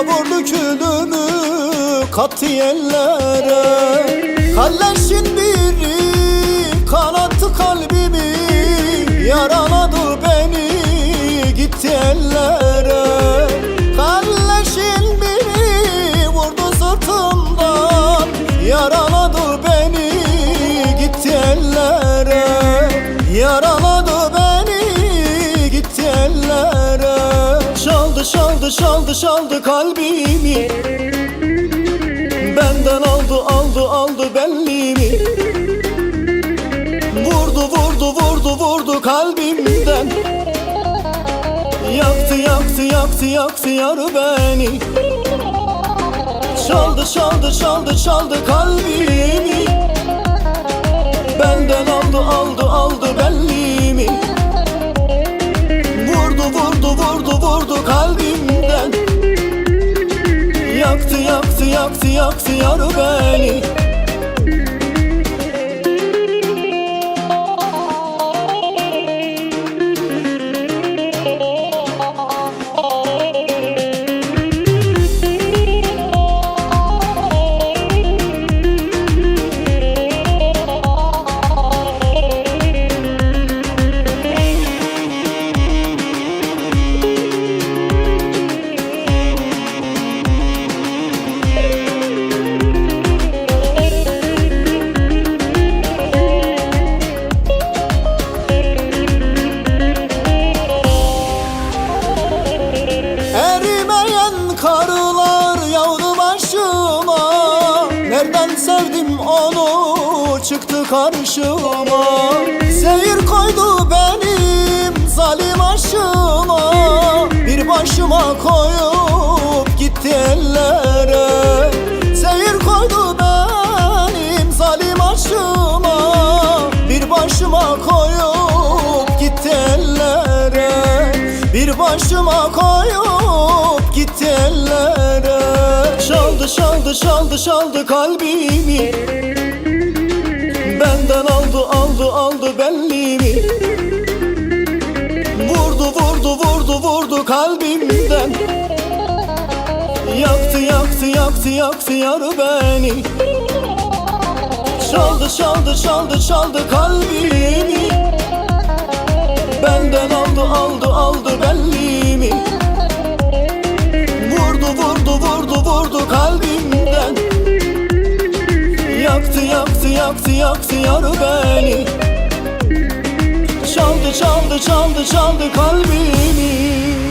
Savurdu külümü kattı Kalleşin biri kanattı kalbimi Yaraladı beni gitti eller Çaldı çaldı çaldı kalbimi. Benden aldı aldı aldı benliğimi Vurdu vurdu vurdu vurdu kalbimden. Yaktı yaktı yaktı yaktı yarı beni. Çaldı çaldı çaldı çaldı kalbimi. Benden aldı aldı aldı benliğimi Vurdu vurdu vurdu vurdu kalbimden yaktı yaktı yarı beni çıktı karşıma. Seyir koydu benim zalim aşıma. Bir başıma koyup gitti ellere. Seyir koydu benim zalim aşıma. Bir başıma koyup gitti ellere. Bir başıma koyup gitti ellere. Çaldı çaldı çaldı çaldı kalbimi Benden aldı aldı aldı benliğimi. Vurdu vurdu vurdu vurdu kalbimden. Yaktı yaktı yaktı yaktı yarı beni. Çaldı çaldı çaldı çaldı kalbimi. Benden aldı aldı aldı benliğimi. Vurdu vurdu vurdu vurdu kalbimden Yaktı yarı beni. Çaldı çaldı çaldı çaldı kalbimi